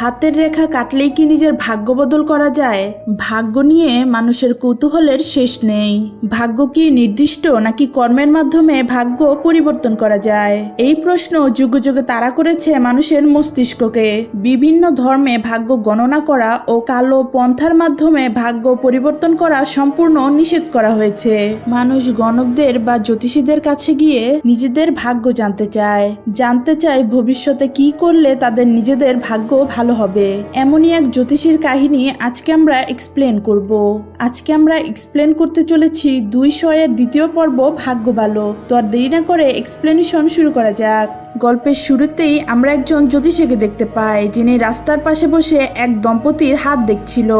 হাতের রেখা কাটলেই কি নিজের ভাগ্য বদল করা যায়? ভাগ্য নিয়ে মানুষের কৌতূহলের শেষ নেই। ভাগ্য কি নির্দিষ্ট নাকি কর্মের মাধ্যমে ভাগ্য পরিবর্তন করা যায়? এই প্রশ্ন যুগে যুগে তারা করেছে মানুষের মস্তিষ্ককে। বিভিন্ন ধর্মে ভাগ্য গণনা করা ও কালো পন্থার মাধ্যমে ভাগ্য পরিবর্তন করা সম্পূর্ণ নিষেধ করা হয়েছে। মানুষ গণকদের বা জ্যোতিষীদের কাছে গিয়ে নিজেদের ভাগ্য জানতে চায়। জানতে চায় ভবিষ্যতে কি করলে তাদের নিজেদের ভাগ্য ভালো হবে। এমনই এক জ্যোতিষীর কাহিনী আজকে আমরা এক্সপ্লেন করব। আজকে আমরা এক্সপ্লেন করতে চলেছি দুই শয়ের দ্বিতীয় পর্ব ভাগ্য ভালো তো আর দেরি না করে এক্সপ্লেনেশন শুরু করা যাক। গল্পের শুরুতেই আমরা একজন জ্যোতিষীকে দেখতে পাই, যিনি রাস্তার পাশে বসে এক দম্পতির হাত দেখছিল।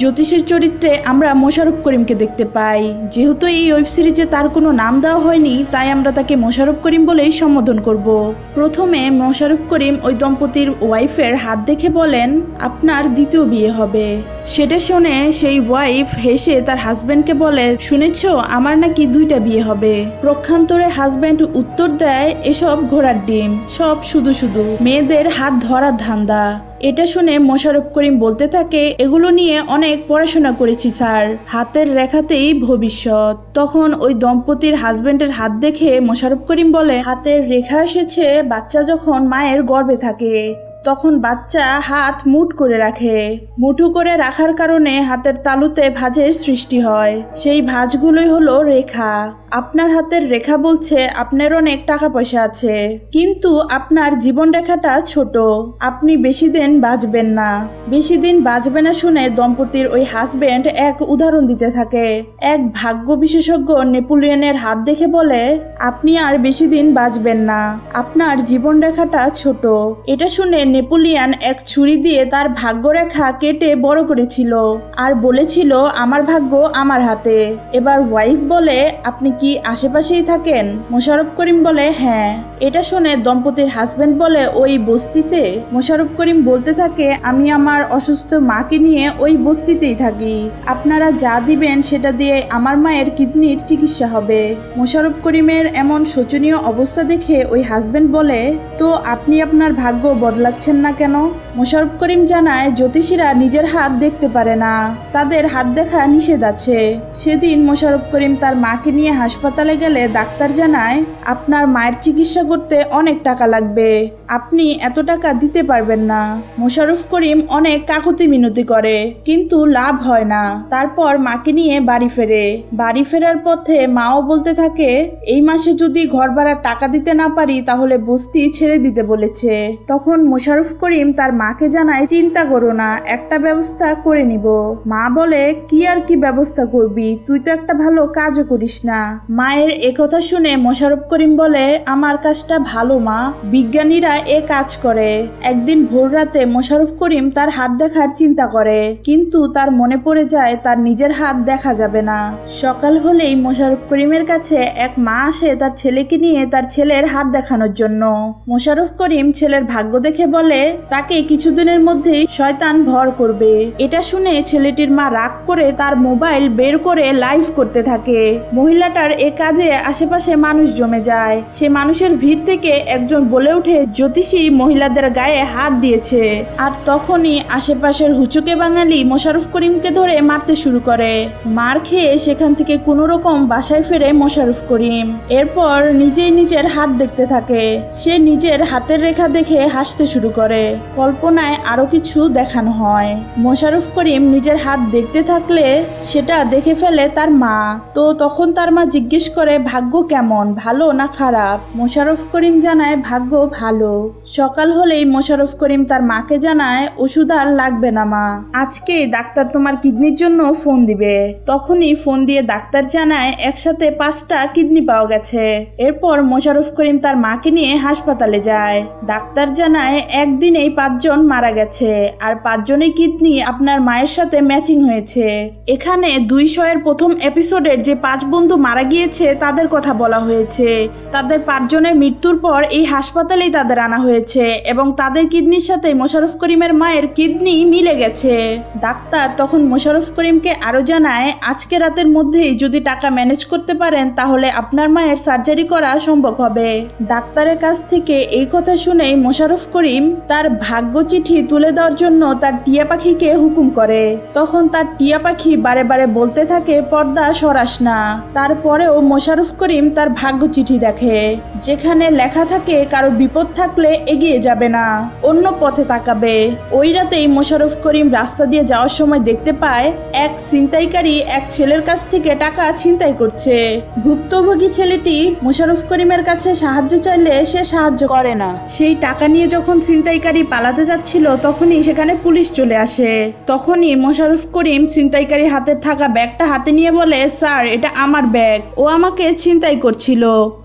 জ্যোতিষীর চরিত্রে আমরা মোশারফ করিমকে দেখতে পাই, যেহেতু এই ওয়েব সিরিজে তার কোনো নাম দেওয়া হয়নি, তাই আমরা তাকে মোশারফ করিম বলেই সম্বোধন করব। প্রথমে মোশারফ করিম ওই দম্পতির ওয়াইফের হাত দেখে বলেন, আপনার দ্বিতীয় বিয়ে হবে। সেটা শুনে সেই ওয়াইফ হেসে তার হাজবেন্ডকে বলে, শুনেছ, আমার নাকি দুইটা বিয়ে হবে। প্রক্ষান্তরে হাজবেন্ড উত্তর দেয়, এসব ঘোড়ার ডিম, সব শুধু শুধু। মেয়েদের হাত ধরার ধান্দা। এটা শুনে মোশারফ করিম বলতে থাকে, এগুলো নিয়ে অনেক পড়াশোনা করেছি, স্যার। হাতের রেখাতেই ভবিষ্যৎ। তখন ওই দম্পতির হাজবেন্ডের হাত দেখে মোশারফ করিম বলে, হাতের রেখা এসেছে, বাচ্চা যখন মায়ের গর্ভে থাকে, তখন বাচ্চা হাত মুট করে রাখে। মুঠু করে রাখার কারণে হাতের তালুতে ভাঁজের সৃষ্টি হয়। সেই ভাঁজগুলোই হলো রেখা। আপনার হাতের রেখা বলছে আপনার অনেক টাকা পয়সা আছে। কিন্তু আপনার জীবন রেখাটা ছোট। আপনি বেশি দিন বাঁচবেন না। বেশি দিন বাঁচবে না শুনে দম্পতির ওই হাজবেন্ড এক উদাহরণ দিতে থাকে। এক ভাগ্য বিশেষজ্ঞ নেপোলিয়নের হাত দেখে বলে, আপনি আর বেশি দিন বাঁচবেন না। আপনার জীবন রেখাটা ছোট। এটা শুনে নেপোলিয়ান এক ছুরি দিয়ে তার ভাগ্যরেখা কেটে বড় করেছিল। আর বলেছিল, আমার ভাগ্য আমার হাতে। এবার ওয়াইফ বলে, আপনি কি আশেপাশেই থাকেন? মোশারফ করিম বলে হ্যাঁ। এটা শুনে দম্পতির হাজবেন্ড বলে, ওই বস্তিতে? মোশারফ করিম বলতে থাকে, আমি আমার অসুস্থ মাকে নিয়ে ওই বস্তিতেই থাকি। আপনারা যা দিবেন সেটা দিয়ে আমার মায়ের কিডনির চিকিৎসা হবে। মোশারফ করিমের এমন শোচনীয় অবস্থা দেখে ওই হাজবেন্ড বলে, তো আপনি আপনার ভাগ্য বদলাচ্ছেন না কেন? মোশারফ করিম জানায়, জ্যোতিষীরা নিজের হাত দেখতে পারে না। তাদের হাত দেখা নিষেধ আছে। সেদিন মোশারফ করিম তার মাকে নিয়ে হাসপাতালে গেলে ডাক্তার জানায়, আপনার মায়ের চিকিৎসা করতে অনেক টাকা লাগবে। আপনি এত টাকা দিতে পারবেন না। মোশারফ করিম অনেক কাকুতি মিনতি করে, কিন্তু লাভ হয় না। তারপর মাকে নিয়ে বাড়ি ফেরে। বাড়ি ফেরার পথে মাও বলতে থাকে, এই মাসে যদি ঘর ভাড়ার টাকা দিতে না পারি, তাহলে বস্তি ছেড়ে দিতে বলেছে। তখন মোশারফ করিম তার মাকে জানায়, চিন্তা করো না, একটা ব্যবস্থা করে নিব। মা বলে, কি আর কি ব্যবস্থা করবি? তুই তো একটা ভালো কাজও করিস না। মায়ের একথা শুনে মোশারফ করিম বলে, আমার কাজটা ভালো, মা। বিজ্ঞানীরা এ কাজ করে। একদিন ভোর রাতে মোশারফ করিম তার হাত দেখার চিন্তা করে, কিন্তু তার মনে পড়ে যায় তার নিজের হাত দেখা যাবে না। সকাল হলেই মোশারফ করিমের কাছে এক মা আসে তার ছেলেকে নিয়ে তার ছেলের হাত দেখানোর জন্য। মোশারফ করিম ছেলের ভাগ্য দেখে বলে, তাকে কিছুদিনের মধ্যেই শয়তান ভর করবে। এটা শুনে ছেলেটির মা রাগ করে তার মোবাইল বের করে লাইভ করতে থাকে। মহিলাটার এ কাজে আশেপাশে মানুষ জমে যায়। সে মানুষের ভিড় থেকে একজন বলে ওঠে, জ্যোতিষী মহিলাদের গায়ে হাত দিয়েছে। আর তখনই আশেপাশের হুচুকে বাঙালি মোশারফ করিমকে ধরে মারতে শুরু করে। মার খেয়ে সেখান থেকে কোনো রকম বাসায় ফেরে মোশারফ করিম। এরপর নিজেই নিজের হাত দেখতে থাকে। সে নিজের হাতের রেখা দেখে হাসতে শুরু করে। কল্পনায় আরও কিছু দেখানো হয়। মোশারফ করিম নিজের হাত দেখতে থাকলে সেটা দেখে ফেলে তার মা। তো তখন তার মা জিজ্ঞেস করে, ভাগ্য কেমন? ভালো না খারাপ? মোশারফ করিম জানায়, ভাগ্য ভালো। সকাল হলেই মোশারফ করিম তার মাকে জানায়, ওষুধ আর লাগবে না মা। আজকে ডাক্তার তোমার কিডনির জন্য ফোন দিবে। তখনই ফোন দিয়ে ডাক্তার জানায়, একসাথে পাঁচটা কিডনি পাওয়া গেছে। এরপর মোশারফ করিম তার মাকে নিয়ে হাসপাতালে যায়। ডাক্তার জানায়, একদিনেই পাঁচজন মারা গেছে আর পাঁচজনের কিডনি আপনার মায়ের সাথে ম্যাচিং হয়েছে। এখানে দুই শয়ের প্রথম এপিসোডের যে পাঁচ বন্ধু মারা গিয়েছে, তাদের কথা বলা হয়েছে। তাদের পাঁচজনের মৃত্যুর পর এই হাসপাতালেই তাদের আনা হয়েছে এবং তাদের কিডনির সাথে মোশারফ করিমের মায়ের কিডনি মিলে গেছে। ডাক্তার তখন মোশারফ করিমকে আরও জানায়, আজকে রাতের মধ্যেই যদি টাকা ম্যানেজ করতে পারেন, তাহলে আপনার মায়ের সার্জারি করা সম্ভব হবে। ডাক্তারের কাছ থেকে এই কথা শুনেই মোশারফ করিম তার ভাগ্য চিঠি তুলে দেওয়ার জন্য তার টিয়া পাখিকে হুকুম করে। তখন তার টিয়া পাখি বারে বারে বলতে থাকে, পর্দা সরাস না। তারপরেও মোশারফ করিম তার ভাগ্য চিঠি দেখে, যেখানে লেখা থাকে, কারও বিপদ থাকলে এগিয়ে যাবে না, অন্য পথে তাকাবে। ওই রাতেই মোশারফ করিম রাস্তা দিয়ে যাওয়ার সময় দেখতে পায়, এক ছিনতাইকারী এক ছেলের কাছ থেকে টাকা ছিনতাই করছে। ভুক্তভোগী ছেলেটি মোশারফ করিমের কাছে সাহায্য চাইলে সে সাহায্য করে না। সেই টাকা নিয়ে যখন ছিনতাইকারী পালাতে যাচ্ছিল, তখনই সেখানে পুলিশ চলে আসে। তখনই মোশারফ করিম ছিনতাইকারী হাতে থাকা ব্যাগটা হাতে নিয়ে বলে, স্যার, এটা আমার ব্যাগ। ও আমাকে ছিনতাই করছিল।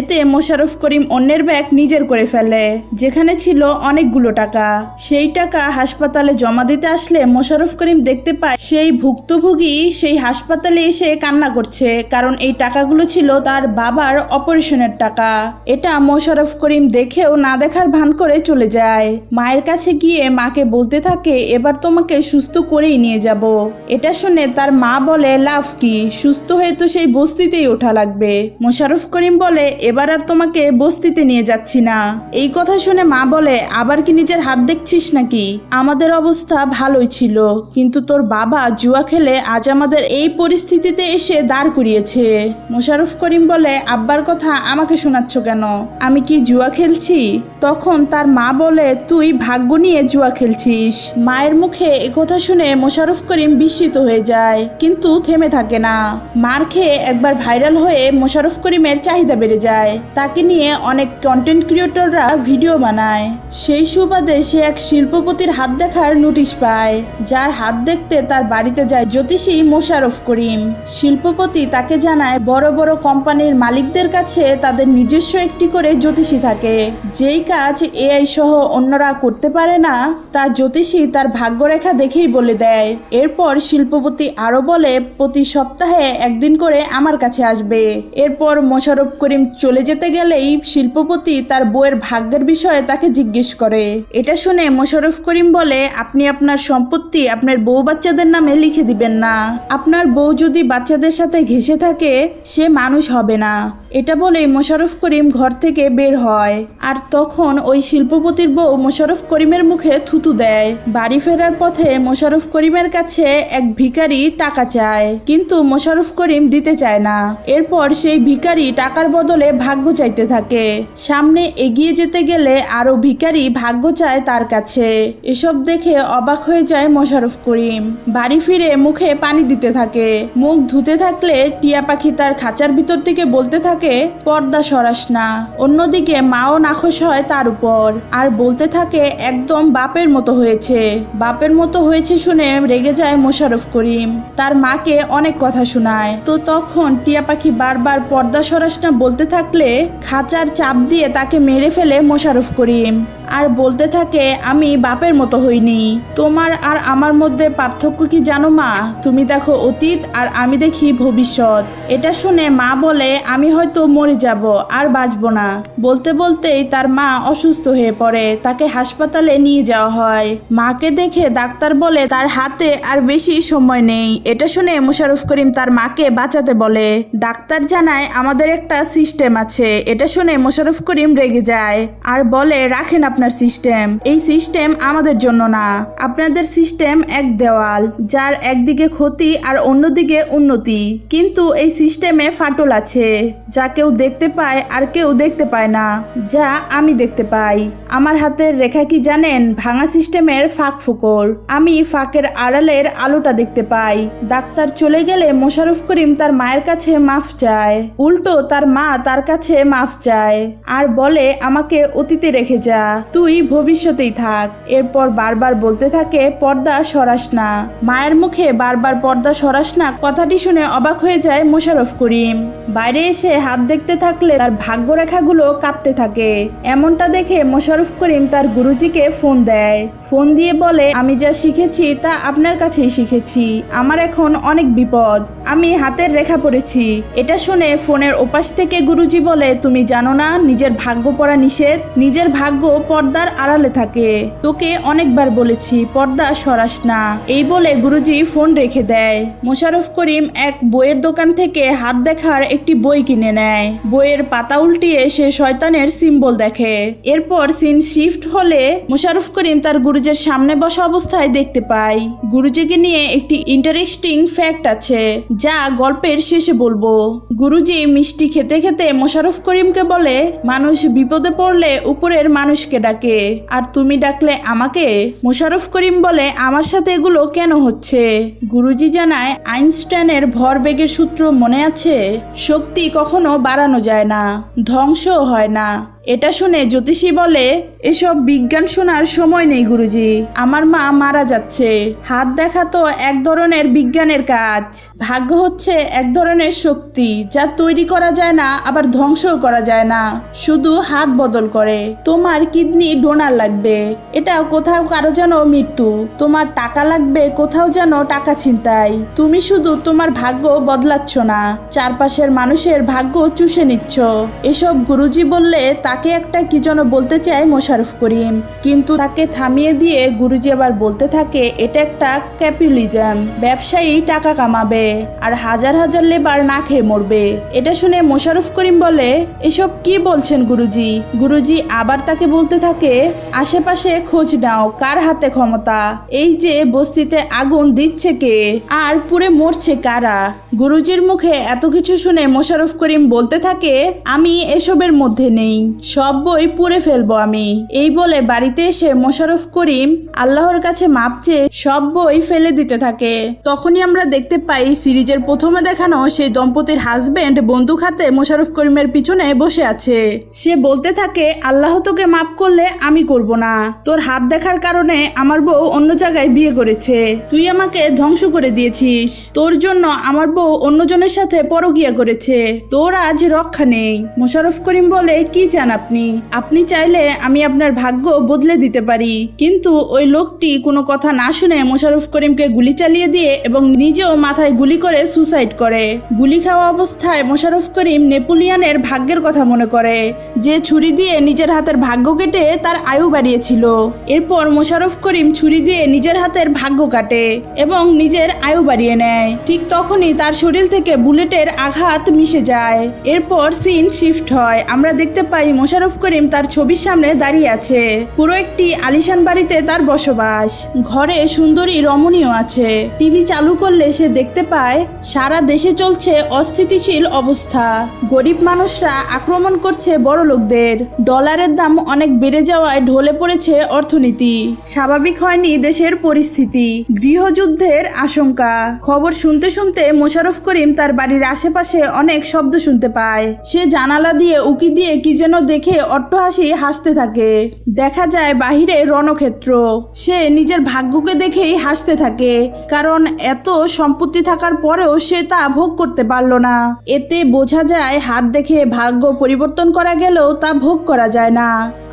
এতে মোশারফ করিম অন্যের ব্যাগ নিজের করে ফেলে, যেখানে ছিল অনেকগুলো টাকা। সেই টাকা হাসপাতালে জমা দিতে আসলে মোশারফ করিম দেখতে পায়, সেই ভুক্তভোগী সেই হাসপাতালে এসে কান্না করছে, কারণ এই টাকাগুলো ছিল তার বাবার অপারেশনের টাকা। এটা মোশারফ করিম দেখেও না দেখার ভান করে চলে যায়। মায়ের কাছে গিয়ে মাকে বলতে থাকে, এবার তোমাকে সুস্থ করেই নিয়ে যাব। এটা শুনে তার মা বলে লাভ কি, সুস্থ হয়ে তো সেই বস্তিতেই ওঠা লাগবে। মোশারফ করিম বলে, এবার আর তোমাকে বস্তিতে নিয়ে যাচ্ছি না। এই কথা শুনে মা বলে, আবার কি নিজের হাত দেখছিস নাকি? আমাদের অবস্থা ভালোই ছিল, কিন্তু তোর বাবা জুয়া খেলে আজ আমাদের এই পরিস্থিতিতে এসে দাঁড় করিয়েছে। মোশাররফ করিম বলে, আব্বার কথা আমাকে শোনাচ্ছ কেন? আমি কি জুয়া খেলছি? তখন তার মা বলে, তুই ভাগ্য নিয়ে জুয়া খেলছিস। মায়ের মুখে কথা শুনে মোশারফ করিম বিস্মিত হয়ে যায়, কিন্তু থেমে থাকে না। মার খেয়ে একবার ভাইরাল হয়ে মোশারফ করিমের চাহিদা বেড়ে যায়। তাকে নিয়ে অনেক কন্টেন্ট ক্রিয়েটররা ভিডিও বানায়। সেই সুবাদে সে এক শিল্পপতির হাত দেখার নোটিশ পায়, যার হাত দেখতে তার বাড়িতে যায় জ্যোতিষী মোশারফ করিম। শিল্পপতি তাকে জানায়, বড় বড় কোম্পানির মালিকদের কাছে তাদের নিজস্ব একটি করে জ্যোতিষী থাকে। যেই কাজ এআই সহ অন্যরা করতে পারে না তা জ্যোতিষী তার ভাগ্যরেখা দেখেই বলে দেয়। এরপর শিল্পপতি আরও বলে, প্রতি সপ্তাহে একদিন করে আমার কাছে আসবে। এরপর মোশারফ করিম চলে যেতে গেলেই শিল্পপতি তার বউয়ের ভাগ্যের বিষয়ে তাকে জিজ্ঞেস করে। এটা শুনে মোশারফ করিম বলে, আপনি আপনার সম্পত্তি আপনার বউ বাচ্চাদের নামে লিখে দিবেন না। আপনার বউ যদি বাচ্চাদের সাথে ঘেসে থাকে, সে মানুষ হবে না। এটা বলে মোশারফ করিম ঘর থেকে বের হয়। আর তখন ওই শিল্পপতির বউ মোশারফ করিমের মুখে থুতু দেয়। বাড়ি ফেরার পথে মোশারফ করিমের কাছে এক ভিখারি টাকা চায়। কিন্তু মোশারফ করিম দিতে চায় না। এরপর সেই ভিখারি টাকার বদলে ভাগ্য চাইতে থাকে। সামনে এগিয়ে যেতে গেলে আরও ভিখারি ভাগ্য চায় তার কাছে। এসব দেখে অবাক হয়ে যায় মোশারফ করিম। বাড়ি ফিরে মুখে পানি দিতে থাকে। মুখ ধুতে থাকলে টিয়া পাখি তার খাঁচার ভিতর থেকে বলতে থাকে পর্দা সরাস না। অন্যদিকে মাও নাখোশ হয় তার উপর। আর বলতে থাকে, একদম বাপের মতো হয়েছে। বাপের মতো হয়েছে শুনে রেগে যায় মোশাররফ করিম। তার মাকে অনেক কথা শোনায়। তো তখন টিয়া পাখি বারবার পর্দা সরাস না বলতে থাকলে খাঁচার চাপ দিয়ে তাকে মেরে ফেলে মোশাররফ করিম। আর বলতে থাকে, আমি বাপের মতো হইনি। তোমার আর আমার মধ্যে পার্থক্য কি জানো মা? তুমি দেখো অতীত আর আমি দেখি ভবিষ্যৎ। এটা শুনে মা বলে, আমি হয়তো মরে যাব, আর বাঁচবো না। বলতে বলতেই তার মা অসুস্থ হয়ে পড়ে, তাকে হাসপাতালে নিয়ে যাওয়া হয়। মাকে দেখে ডাক্তার বলে, তার হাতে আর বেশি সময় নেই। এটা শুনে মোশাররফ করিম তার মাকে বাঁচাতে বলে। ডাক্তার জানায়, আমাদের একটা সিস্টেম আছে। এটা শুনে মোশাররফ করিম রেগে যায়। আর বলে, রাখেন আপনার সিস্টেম। এই সিস্টেম আমাদের জন্য না। আপনাদের সিস্টেম এক দেওয়াল, যার একদিকে ক্ষতি আর অন্যদিকে উন্নতি। কিন্তু এই সিস্টেমে ফাটল আছে, যা কেউ দেখতে পায় আর কেউ দেখতে পায় না, যা আমি দেখতে পাই। আমার হাতের রেখা কি জানেন? ভাঙা সিস্টেমের ফাঁক ফুকর। আমি ফাঁকের আড়ালের আলোটা দেখতে পাই। ডাক্তার চলে গেলে মোশারফ করিম তার মায়ের কাছে মাফ চায়। উল্টো তার মা তার কাছে মাফ চায়। আর বলে, আমাকে অতীতে রেখে যা, তুই ভবিষ্যতেই থাক। এরপর বারবার বলতে থাকে, পর্দা সরাস না। মায়ের মুখে বারবার পর্দা সরাস না, কথাটি শুনে অবাক হয়ে যায় মোশাররফ করিম। বাইরে এসে হাত দেখতে থাকলে তার ভাগ্যরেখাগুলো কাঁপতে থাকে। এমনটা দেখে মোশাররফ করিম তার গুরুজিকে ফোন দেয়। ফোন দিয়ে বলে, আমি যা শিখেছি তা আপনার কাছেই শিখেছি। আমার এখন অনেক বিপদ। আমি হাতের রেখা পড়েছি। এটা শুনে ফোনের ওপাশ থেকে গুরুজি বলে, তুমি জানো না, নিজের ভাগ্য পড়া নিষেধ। নিজের ভাগ্য পর্দার আড়ালে থাকে। তোকে অনেকবার বলেছি, পর্দা সরাস না। এই বলে গুরুজি ফোন রেখে দেয়। মোশাররফ করিম এক বইয়ের দোকান থেকে হাত দেখার একটি বই কিনে নেয়। বইয়ের পাতা উল্টিয়ে সে শয়তানের সিম্বল দেখে। এরপর সিন শিফট হলে মোশাররফ করিম তার গুরুজের সামনে বসা অবস্থায় দেখতে পায় গুরুজিকে নিয়ে একটি ইন্টারেস্টিং ফ্যাক্ট আছে, যা গল্পের শেষে বলব। গুরুজি মিষ্টি খেতে খেতে মোশারফ করিমকে বলে, মানুষ বিপদে পড়লে উপরের মানুষকে ডাকে। আর তুমি ডাকলে আমাকে? মোশারফ করিম বলে, আমার সাথে এগুলো কেন হচ্ছে? গুরুজি জানায়, আইনস্টাইনের ভরবেগের সূত্র মনে আছে? শক্তি কখনো বাড়ানো যায় না ধ্বংসও হয় না। এটা শুনে জ্যোতিষী বলে, এসব বিজ্ঞান শোনার সময় নেই গুরুজি। আমার মা মারা যাচ্ছে। হাত দেখা তো এক ধরনের বিজ্ঞানের কাজ। ভাগ্য হচ্ছে এক ধরনের শক্তি, যা তৈরি করা যায় না, আবার ধ্বংসও করা যায় না। শুধু হাত বদল করে। তোমার কিডনি ডোনার লাগবে। এটা কোথাও কারও যেন মৃত্যু। তোমার টাকা লাগবে, কোথাও যেন টাকা ছিনতাই। তুমি শুধু তোমার ভাগ্য বদলাচ্ছ না। চারপাশের মানুষের ভাগ্য চুষে নিচ্ছ। এসব গুরুজি বললে তাকে একটা কি যেন বলতে চায় মোশারফ করিম। কিন্তু তাকে থামিয়ে দিয়ে গুরুজি আবার বলতে থাকে, এটা একটা ক্যাপিউলিজম। ব্যবসায়ী টাকা কামাবে আর হাজার হাজার লেবার না খেয়ে মরবে। এটা শুনে মোশারফ করিম বলে, এসব কি বলছেন গুরুজি? গুরুজি আবার তাকে বলতে থাকে, আশেপাশে খোঁজ নাও, কার হাতে ক্ষমতা? এই যে বস্তিতে আগুন দিচ্ছে কে? আর পুরে মরছে কারা? গুরুজির মুখে এত কিছু শুনে মোশারফ করিম বলতে থাকে, আমি এসবের মধ্যে নেই। সব বই পড়ে ফেলব আমি। এই বলে বাড়িতে এসে মোশারফ করিম আল্লাহর কাছে মাপ চেয়ে সব বই ফেলে দিতে থাকে। তখনই আমরা দেখতে পাই সিরিজের প্রথমে দেখানো সেই দম্পতির হাজবেন্ড বন্দুক হাতে মোশারফ করিমের পিছনে বসে আছে। সে বলতে থাকে, আল্লাহ তোকে মাপ করলে আমি করব না। তোর হাত দেখার কারণে আমার বউ অন্য জায়গায় বিয়ে করেছে। তুই আমাকে ধ্বংস করে দিয়েছিস। তোর জন্য আমার বউ অন্যজনের সাথে পরকিয়া করেছে। তোর আজ রক্ষা নেই। মোশারফ করিম বলে, কি চান আপনি। আপনি চাইলে আমি আপনার ভাগ্য বদলে দিতে পারি। কিন্তু ওই লোকটি কোনো কথা না শুনে মোশারফ করিমকে গুলি চালিয়ে দিয়ে এবং নিজেও মাথায় গুলি করে সুসাইড করে। গুলি খাওয়া অবস্থায় মোশারফ করিম নেপোলিয়ানের ভাগ্যের কথা মনে করে। যে ছুরি দিয়ে নিজের হাতের ভাগ্য কেটে তার আয়ু বাড়িয়েছিল। এরপর মোশারফ করিম ছুরি দিয়ে নিজের হাতের ভাগ্য কাটে এবং নিজের আয়ু বাড়িয়ে নেয়। ঠিক তখনই তার শরীর থেকে বুলেটের আঘাত মিশে যায়। এরপর সিন শিফট হয়। আমরা দেখতে পাই মোশারফ করিম তার ছবির সামনে দাঁড়িয়ে আছে। পুরো একটি আলিশান বাড়িতে তার বসবাস। ঘরে সুন্দরী রমণীয় আছে। টিভি চালু করলে সে দেখতে পায়, সারা দেশে চলছে অস্থিতিশীল অবস্থা। গরিব মানুষরা আক্রমণ করছে বড় লোকদের। ডলারের দাম অনেক বেড়ে যাওয়ায় ঢলে পড়েছে অর্থনীতি। স্বাভাবিক হয়নি দেশের পরিস্থিতি। গৃহযুদ্ধের আশঙ্কা। খবর শুনতে শুনতে মোশারফ করিম তার বাড়ির আশেপাশে অনেক শব্দ শুনতে পায়। সে জানালা দিয়ে উকি দিয়ে কি যেন দেখে অট্টহাসি হাসতে থাকে। দেখা যায় বাহিরে রণক্ষেত্র। সে নিজের ভাগ্যকে দেখেই হাসতে থাকে, কারণ এত সম্পত্তি থাকার পরেও সে তা ভোগ করতে পারল না। এতে বোঝা যায় হাত দেখে ভাগ্য পরিবর্তন করা গেলেও তা ভোগ করা যায় না।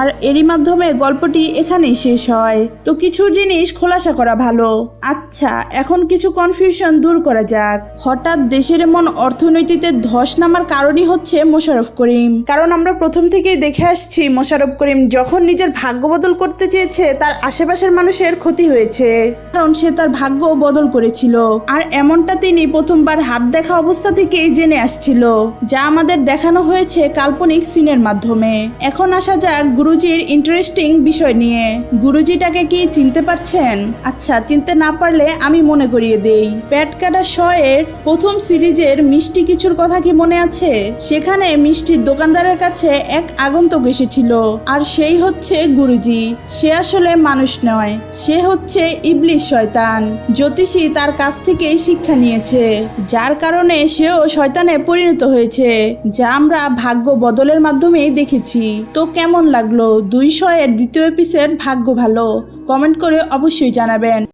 আর এরই মাধ্যমে গল্পটি এখানেই শেষ হয়। তো কিছু জিনিস খোলাসা করা ভালো। আচ্ছা এখন কিছু কনফিউশন দূর করা যাক। হঠাৎ দেশের এমন অর্থনীতিতে ধস নামার কারণই হচ্ছে মোশারফ করিম। কারণ আমরা প্রথম থেকেই দেখে আসছি মোশারফ করিম যখন নিজের ভাগ্য বদল করতে চেয়েছে, তার আশেপাশের মানুষের ক্ষতি হয়েছে। কারণ সে তার ভাগ্য বদল করেছিল। আর এমনটা তিনি প্রথমবার হাত দেখা অবস্থা থেকেই জেনে আসছিল, যা আমাদের দেখানো হয়েছে কাল্পনিক সিনের মাধ্যমে। এখন আসা যাক গুরুজির ইন্টারেস্টিং বিষয় নিয়ে। গুরুজিটাকে কি চিনতে পারছেন? আচ্ছা চিনতে না পারলে আমি মনে করিয়ে দেই। প্যাট কাটা শয়ের প্রথম সিরিজের মিষ্টি কিছুর কথা কি মনে আছে? সেখানে মিষ্টির দোকানদারের কাছে এক আগন্তুক এসেছিল। আর সেই হচ্ছে গুরুজি। সে আসলে মানুষ নয়। সে হচ্ছে ইবলিশ শয়তান। জ্যোতিষী তার কাছ থেকে শিক্ষা নিয়েছে। যার কারণে সেও শয়তানে পরিণত হয়েছে। যা আমরা ভাগ্য বদলের মাধ্যমেই দেখেছি। তো কেমন লাগল? দুইশো এর দ্বিতীয় এপিসোড ভাগ্য ভালো? কমেন্ট করে অবশ্যই জানাবেন।